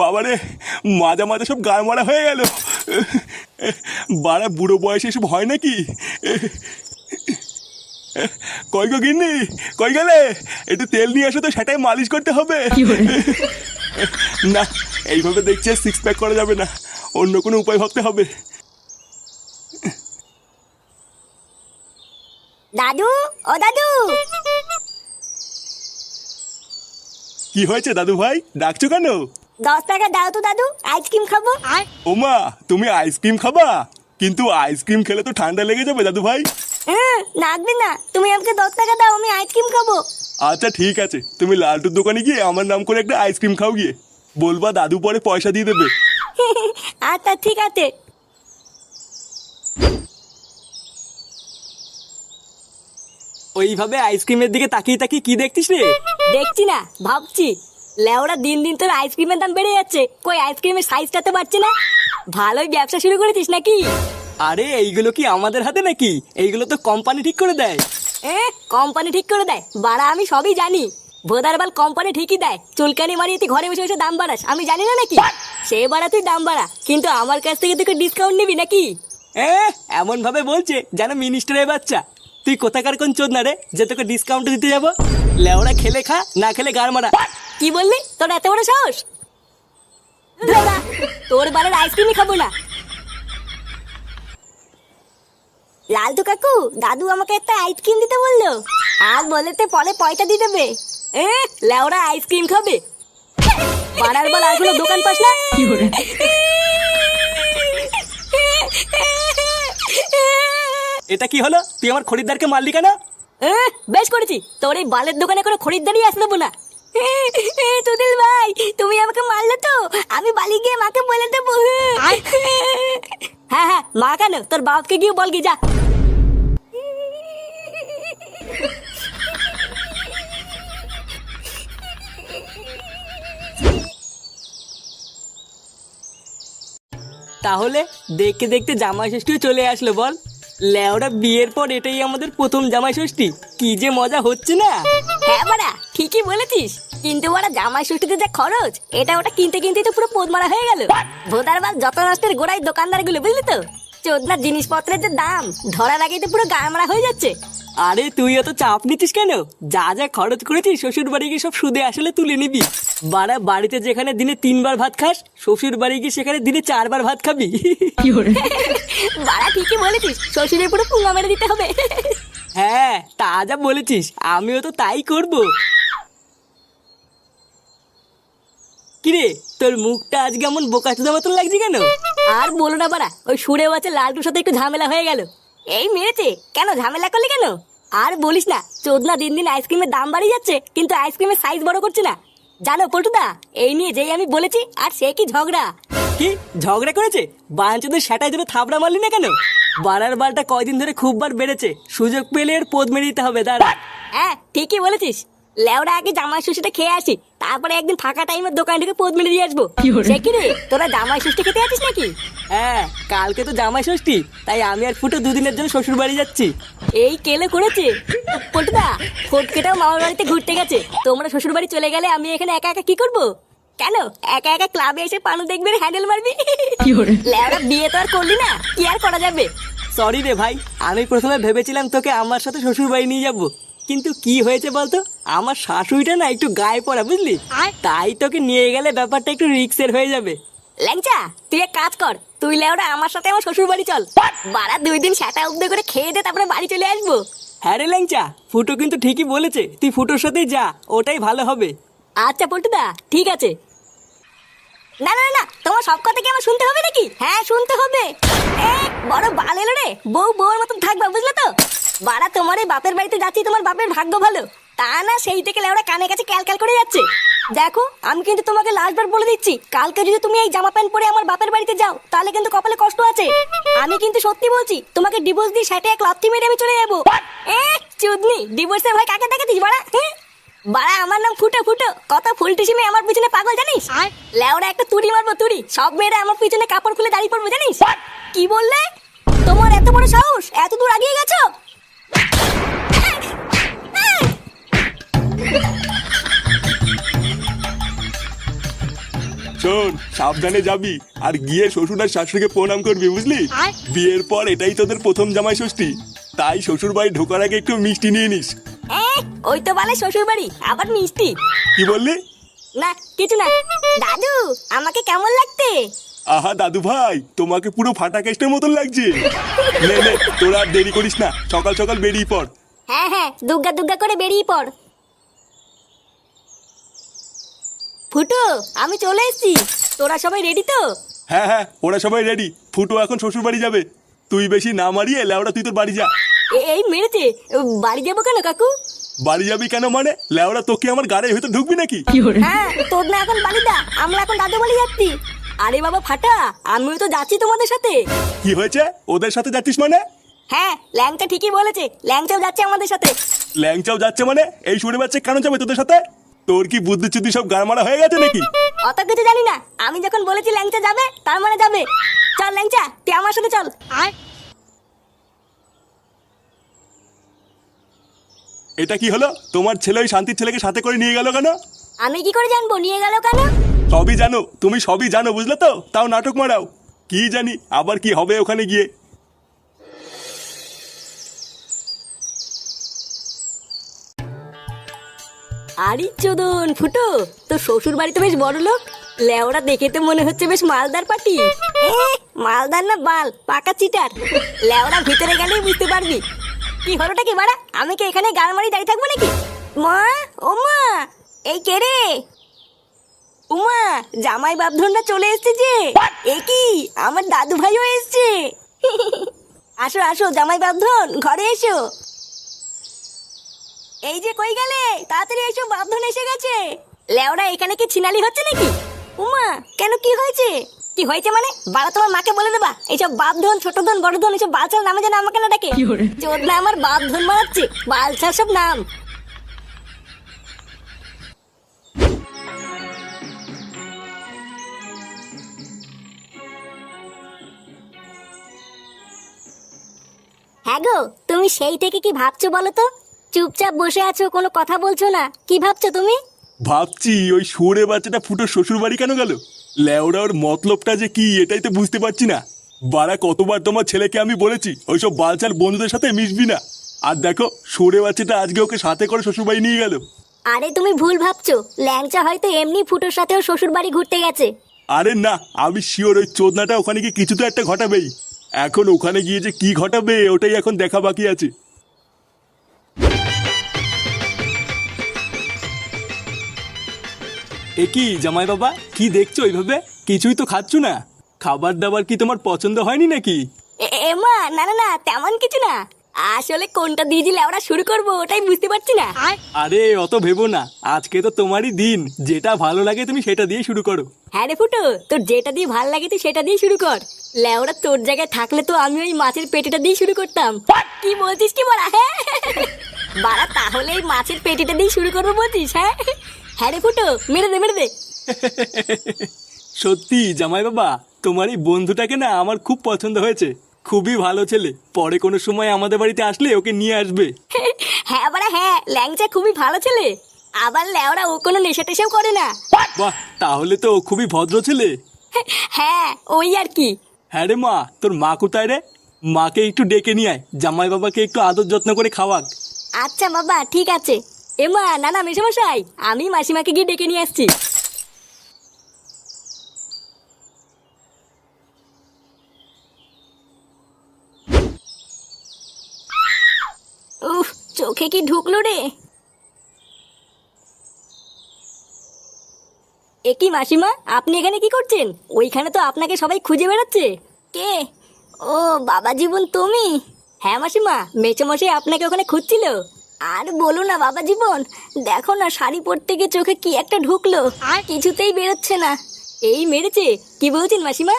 বাবারে মাজা মাজা সব গায়ে মারা হয়ে গেল। বাড়া বুড়ো বয়সে এসব হয় নাকি? কই গো গিন্নি কই গেলে? একটু তেল নিয়ে আসো তো সেটাই মালিশ করতে হবে। না এইভাবে দেখছি সিক্স প্যাক করা যাবে না। অন্য কোনো উপায় ভাবতে হবে। দাদু ও দাদু। কি হয়েছে দাদু ভাই ডাকছো কেন? দশ টাকা দাও তো দাদু। আইসক্রিম খাব। ওমা তুমি আইসক্রিম খাবা? কিন্তু আইসক্রিম খেলে তো ঠান্ডা লেগে যাবে দাদু ভাই। হ্যাঁ লাগবে না। তুমি আমাকে দশ টাকা দাও আমি আইসক্রিম খাব। আচ্ছা ঠিক আছে। তুমি লালটুর দোকানে গিয়ে আমার নাম করে একটা আইসক্রিম খাও গিয়ে। বলবা দাদু পরে পয়সা দিয়ে দেবে। আচ্ছা ঠিক আছে। ওইভাবে আইসক্রিমের দিকে তাকিয়ে তাকিয়ে কি দেখছিস রে? দেখছি না ভাবছি। লেওরা দিন দিন তোর আইসক্রিমের দাম বেড়ে যাচ্ছে। কই আইসক্রিমের সাইজটা তো বাড়ছে না? ভালোই ব্যবসা শুরু করেছিস নাকি? আরে এইগুলো কি আমাদের হাতে নাকি? এইগুলো তো কোম্পানি ঠিক করে দেয়। এ কোম্পানি ঠিক করে দেয়। বাড়া আমি সবই জানি। ভোদারবাল কোম্পানি ঠিকই দেয়। চুলকানি মারিয়ে তুই ঘরে বসে বসে দাম বাড়াস। আমি জানি না নাকি? সে বাড়া তুই দাম বাড়া। কিন্তু আমার কাছ থেকে তুই ডিসকাউন্ট নিবি নাকি? এ এমন ভাবে বলছে যেন মিনিস্টারের বাচ্চা। তুই কোথাকার কোন চোদ না রে? যে তোকে ডিসকাউন্ট দিতে যাব। লেওড়া খেলে খা না খেলে গার মারা। কি বললি? তোর এত বড় সাহস? তোর বারের আইসক্রিমই খাব না। লালটু কাকু দাদু আমাকে একটা আইসক্রিম দিতে বলল। আর বলে বলেতে পরে পয়সা দিয়ে দেবে। এ লেওরা আইসক্রিম খাবে। পাড়ার বল আর কোনো দোকান পাস না? এটা কি হলো? তুই আমার খরিদ্দারকে মারলি কেন? এ, বেশ করেছি। তোর এই বালের দোকানে কোনো খরিদ্দারই দেবো না। ভাই তুমি আমাকে মারলে তো? আমি বালি গিয়ে মাকে বলে দেবো। হ্যাঁ হ্যাঁ মা কেন? তোর বাপকে গিয়ে বল গিয়ে যা। তাহলে দেখতে দেখতে জামাই ষষ্ঠীও চলে আসলো বল। লেওড়া বিয়ের পর এটাই আমাদের প্রথম জামাই ষষ্ঠী। কি যে মজা হচ্ছে না? হ্যাঁ বাড়া ঠিকই বলেছিস। কিন্তু ওরা জামাই ষষ্ঠীতে যা খরচ এটা ওটা কিনতে কিনতে তো পুরো পোদ মারা হয়ে গেল। ভোদার বাল যত নষ্টের গোড়ায় দোকানদারগুলো বুঝলি তো? চোদনার জিনিসপত্রের যে দাম ধরার আগেই তো পুরো গা মারা হয়ে যাচ্ছে। আরে তুই অত চাপ নিচ্ছিস কেন? যা যা খরচ করেছিস শ্বশুর বাড়ি গিয়ে সব সুদে আসলে তুলে নিবি। বাড়া বাড়িতে যেখানে দিনে তিনবার ভাত খাস শ্বশুর বাড়ি গিয়ে সেখানে দিনে চারবার ভাত খাবি। বাড়া ঠিকই বলেছিস শ্বশুরের পুরো পুঙ্গা মেরে দিতে হবে। হ্যাঁ তা যা বলেছিস আমিও তো তাই করব। কিরে তোর মুখটা আজকে এমন বোকাচোদা মতন লাগছে কেন? আর বলো না বাড়া ওই সুরে বাচ্চা লালটুর সাথে একটু ঝামেলা হয়ে গেল। এই মেরেছে কেন ঝামেলা করলি কেন? আর বলিস না চোদনা দিন দিন আইসক্রিমের দাম বাড়িয়ে যাচ্ছে কিন্তু আইসক্রিমের সাইজ বড় করছে না। জানো পল্টুদা এই নিয়ে যেই আমি বলেছি আর সে কি ঝগড়া? কি ঝগড়া করেছে? বাঞ্চদের সেটাই ধরে থাবড়া মারলি না কেন? বাড়ার বালটা কয়দিন ধরে খুব বার বেড়েছে সুযোগ পেলে এর পোদ মেরে দিতে হবে দাঁড়া। হ্যাঁ ঠিকই বলেছিস। লেওরা আগে জামাই ষষ্ঠীটা খেয়ে আসি তারপরে একদিন ফাঁকা টাইমের দোকান থেকে পোদ মেরে দিয়ে আসব। সে কি রে? তোরা জামাই ষষ্ঠী খেতে আছিস নাকি? হ্যাঁ কালকে তো জামাই ষষ্ঠী তাই আমি আর ফুটো দুদিনের জন্য শ্বশুর বাড়ি যাচ্ছি। এই কেলে করেছে? পল্টুদা ফটকেটাও মামার বাড়িতে ঘুরতে গেছে। তোমরা শ্বশুর বাড়ি চলে গেলে আমি এখানে একা একা কি করব? কেন? একা একা ক্লাবে এসে পানু দেখবে হ্যান্ডেল মারবি? লেওরা বিয়ে তো আর করলি না কি আর করা যাবে? সরি রে ভাই আমি প্রথমে ভেবেছিলাম তোকে আমার সাথে শ্বশুর বাড়ি নিয়ে যাব। কিন্তু কি হয়েছে বলতো? আমার শাশুড়িটা না একটু গায়ে পড়া বুঝলি? তাই তোকে নিয়ে গেলে ব্যাপারটা একটু রিক্সের হয়ে যাবে। ল্যাংচা তুই এক কাজ কর তুই লেওরা আমার সাথে আমার শ্বশুর বাড়ি চল বারা দুই দিন সেটা উদ্যোগ করে খেয়ে দে তারপরে বাড়ি চলে আসব। হ্যাঁ রে ল্যাংচা ফুটো কিন্তু ঠিকই বলেছে তুই ফুটোর সাথেই যা ওটাই ভালো হবে। আচ্ছা পল্টুদা ঠিক আছে। না না না, না তোমার সব কথা কি আমার শুনতে হবে নাকি? হ্যাঁ শুনতে হবে। এ, বড় বাল এলো রে বউ বউর মতন থাকবে বুঝলে তো? বাড়া তোমার এই বাপের বাড়িতে যাচ্ছি তোমার বাপের ভাগ্য ভালো। তা না সেই থেকে লেওড়া কানে কাছে ক্যাল ক্যাল করে যাচ্ছে। দেখো আমি কিন্তু তোমাকে লাস্টবার বলে দিচ্ছি কালকে যদি তুমি এই জামা প্যান্ট পরে আমার বাপের বাড়িতে যাও তাহলে কিন্তু কপালে কষ্ট আছে। আমি কিন্তু সত্যি বলছি তোমাকে ডিভোর্স দিয়ে সেটা এক লাথি মেরে আমি চলে যাব। এ চুদনি ডিভোর্সের ভয় কাকে দেখাতিস বাড়া? হ্যাঁ বাড়া আমার নাম ফুটো ফুটো। কত ফুল টিসিমে আমার পিছনে পাগল জানিস? লেওরা একটা তুড়ি মারবো তুড়ি। সব মেয়েরা আমার পিছনে কাপড় খুলে দাঁড়িয়ে পড়ব জানিস? কি বললে? তোমার এত বড় সাহস? এত দূর আগিয়ে গেছো? শোন সাবধানে যাবি আর গিয়ে শ্বশুর আর শাশুড়িকে প্রণাম করবি বুঝলি? বিয়ের পর এটাই তোদের প্রথম জামাই ষষ্ঠী। তাই শ্বশুর বাড়ি ঢোকার আগে একটু মিষ্টি নিয়ে নিস। ওই তো বলে শ্বশুর বাড়ি আবার মিষ্টি। কি বললি? না কিছু না। দাদু আমাকে কেমন লাগতে? আহা দাদু ভাই তোমাকে পুরো ফাটা কেস্টের মতন লাগছে। নে নে তোরা আর দেরি করিস না সকাল সকাল বেরিয়ে পড়। হ্যাঁ হ্যাঁ দুগ্গা দুগ্গা করে বেরিয়ে পড়। ফুটো আমি চলে এসেছি। তোরা সবাই রেডি তো? হ্যাঁ হ্যাঁ ওরা সবাই রেডি ফুটো এখন শ্বশুর বাড়ি যাবে। তুই বেশি না মারিয়ে লেওড়া তুই তোর বাড়ি যা। এ- এই মেরেছে বাড়ি যাব কেন কাকু? বাড়ি যাবি কেন মানে? লেওড়া তোকে আমার গাড়ি হয়তো ঢুকবি নাকি? হ্যাঁ তোর না এখন বাড়ি দা আমরা এখন দাদু বাড়ি যাচ্ছি। আরে বাবা ফাটা। আমিও তো যাচ্ছি তোমাদের সাথে। কি হয়েছে? ওদের সাথে যাচ্ছিস মানে? হ্যাঁ ল্যাংচা ঠিকই বলেছে। ল্যাংচাও যাচ্ছে আমাদের সাথে। ল্যাংচাও যাচ্ছে মানে? এই শুনে বাচ্চা কেন যাবে তোদের সাথে? তোর কি বুদ্ধি চুদ্ধি সব গাড়মারা হয়ে গেছে নাকি? অত কিছু জানি না। আমি যখন বলেছি ল্যাংচা যাবে তার মানে যাবে। চল ল্যাংচা তুই আমার সাথে চল। এটা কি হলো? তোমার ছেলে ওই শান্তির ছেলেকে সাথে করে নিয়ে গেল কেন? আমি কি করে জানব? নিয়ে গেল কেন? সবই জানো, তুমি সবই জানো, বুঝলে তো? তাও নাটক মারাও। কি জানি, আবার কি হবে ওখানে গিয়ে? আরে চোদন, ফুটো তো শ্বশুর বাড়ি তো বেশ বড় লোক। লেওরা দেখে তো মনে হচ্ছে বেশ মালদার পাটি মালদার না বাল, পাকা চিটার। লেওরা ভিতরে গেলেই বুঝতে পারবি। কি হলোটা কি, বাড়া? আমি কি এখানে গাল মারি দাঁড়িয়ে থাকব নাকি? মা, ও মা, এই কে রে? উমা জামাই বাপধনটা চলে এসছে যে। এ কি? আমার দাদু ভাইও এসছে। আসো আসো জামাই বাপধন ঘরে এসো। এই যে কই গেলে? তাড়াতাড়ি এসো বাপধন এসে গেছে। লেওরা এখানে কি ছিনালি হচ্ছে নাকি? উমা কেন কি হয়েছে? কি হয়েছে মানে? বাবা তোমার মাকে বলে দেবা। এইসব বাপ ধন ছোট ধন বড় ধন এইসব বালছার নামে যেন আমাকে না ডাকে। চোদ না আমার বাপ ধন মারাচ্ছে। বালছার সব নাম। হ্যাঁ গো তুমি সেই থেকে কি ভাবছ বলো তো? চুপচাপ বসে আছো কোনো কথা বলছো না। কি ভাবছ তুমি? ভাবছি ওই সুরে বাচ্চাটা ফুটো শ্বশুর বাড়ি কেন গেল? লেওড়া ওর মতলবটা যে কি এটাই তো বুঝতে পারছি না। বারা কতবার তোমার ছেলেকে আমি বলেছি ওইসব বালচাল বন্ধুদের সাথে মিশবি না। আর দেখো সুরে বাচ্চাটা আজকে ওকে সাথে করে শ্বশুর বাড়ি নিয়ে গেল। আরে তুমি ভুল ভাবছ। ল্যাংচা হয়তো এমনি ফুটোর সাথেও শ্বশুর বাড়ি ঘুরতে গেছে। আরে না আমি শিওর ওই চোদনাটা ওখানে গিয়ে কিছু তো একটা ঘটাবেই। এখন ওখানে গিয়ে যে কি ঘটাবে ওটাই এখন দেখা বাকি আছে। এ কি জামাই বাবা কি দেখছ ওইভাবে কিছুই তো খাচ্ছ না? খাবার দাবার কি তোমার পছন্দ হয়নি নাকি? এ- মা না না না তেমন কিছু না। আসলে কোনটা দিয়ে দিলে আমরা শুরু করব ওটাই বুঝতে পারছি না। আরে অত ভেবো না। আজকে তো তোমারই দিন। যেটা ভালো লাগে তুমি সেটা দিয়ে শুরু করো। হ্যাঁ রে ফুটো তোর যেটা দিয়ে ভালো লাগে তুই সেটা দিয়ে শুরু কর। লেওরা তোর জায়গায় থাকলে তো আমি ওই মাছের পেটিটা দিয়ে শুরু করতাম। কি বলছিস কি বলা? হ্যাঁ। বাড়া তাহলে এই মাছের পেটিটা দিয়ে শুরু করব বলছিস হ্যাঁ? হ্যাঁ রে ফুটো মেরে দে মেরে দে। সত্যি জামাই বাবা তোমার এই বন্ধুটাকে না আমার খুব পছন্দ হয়েছে। খুবই ভালো ছেলে। পরে কোনো সময় আমাদের বাড়িতে আসলে ওকে নিয়ে আসবে। হ্যাঁ বাড়া হ্যাঁ ল্যাংচা খুবই ভালো ছেলে। আবার লেওরা ও কোনো নেশা টেশাও করে না। বাহ তাহলে তো ও খুবই ভদ্র ছেলে। হ্যাঁ ওই আর কি। হ্যাঁ রে মা তোর মা কোথায় রে? মাকে একটু ডেকে নিয়ে আয়। জামাই বাবাকে একটু আদর যত্ন করে খাওয়াক। আচ্ছা বাবা ঠিক আছে। এমা না না মেশামশাই আমি মাসিমাকে গিয়ে ডেকে নিয়ে আসছি। চোখে কি ঢুকলো রে? একই মাসিমা আপনি এখানে কি করছেন? ওইখানে তো আপনাকে সবাই খুঁজে বেড়াচ্ছে। কে? ও বাবা জীবন তুমি? হ্যাঁ মাসিমা মেচোমশাই আপনাকে ওখানে খুঁজছিল। আর বলো না বাবা জীবন দেখো না শাড়ি পরতে গিয়ে চোখে কি একটা ঢুকলো। আর? কিছুতেই বেরোচ্ছে না। এই মেরেছে? কি বলছেন মাসিমা?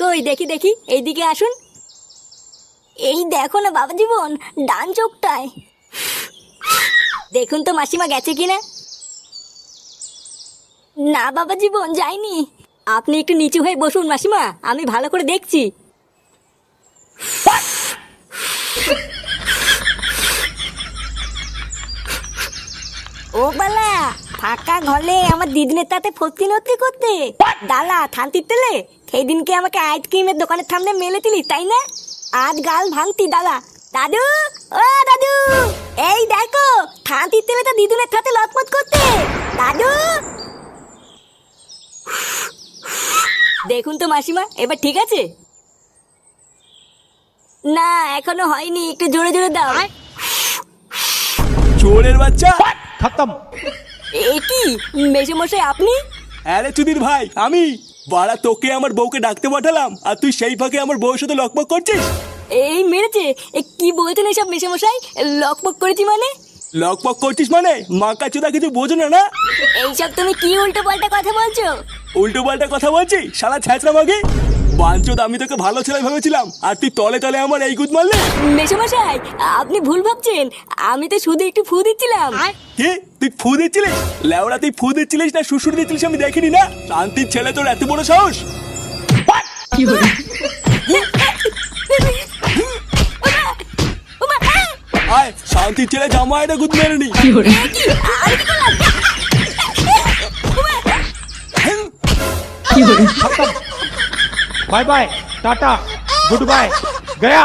কই দেখি দেখি এইদিকে আসুন। এই দেখো না বাবা জীবন ডান চোখটায়। দেখুন তো মাসিমা গেছে কিনা। না বাবা জীবন যাইনি আপনি একটু নিচু হয়ে বসুন মাসিমা, আমি ভালো করে দেখছি। ও বালা, ফাঁকা ঘরে আমার দিদিনের তাতে ফতি নতি করতে। দালা, থানতির তেলে? সেই দিনকে আমাকে আইসক্রিমের দোকানের সামনে মেলে দিলি, তাই না? আজ গাল ভাঙতি দাদা দাদু ও দাদু এই দেখো খাঁতির তেলে তো দিদুনের সাথে লটপট করতে। দাদু। দেখুন তো মাসিমা এবার ঠিক আছে? না এখনও হয়নি একটু জোরে জোরে দাও। জোরের বাচ্চা? খতম। এ কি? মেশামশাই আপনি? আরে চুদির ভাই আমি। বাড়া তোকে আমার বউকে ডাকতে পাঠালাম আর তুই সেই ফাঁকে আমার বউয়ের সাথে লকমক করছিস? এই মেরেছে। এ, কি বলছেন এসব মেসে মশাই লকপক করেছি মানে? লকপক করছিস মানে? মাকা চুদা কিছু বোঝো না না? এইসব তুমি কি উল্টো পাল্টা কথা বলছো? উল্টো পাল্টা কথা বলছি? সারা ছ্যাঁচড়া মাগে। বাঞ্চোদ আমি তোকে ভালো ছেলে ভেবেছিলাম। আর তুই তলে তলে আমার এই গুদ মারলে? মেসে মশাই আপনি ভুল ভাবছেন। আমি তো শুধু একটু ফু দিচ্ছিলাম। কি? তুই ফু দিচ্ছিলিস? লেওড়া তুই ফু দিচ্ছিলিস না শ্বশুর দিচ্ছিলিস আমি দেখিনি না? শান্তির ছেলে তোর এত বড় সাহস? ওমা, আয় শান্তির ছেলে জামাইটা গুদ মেরে নি bye bye tata goodbye ওমা!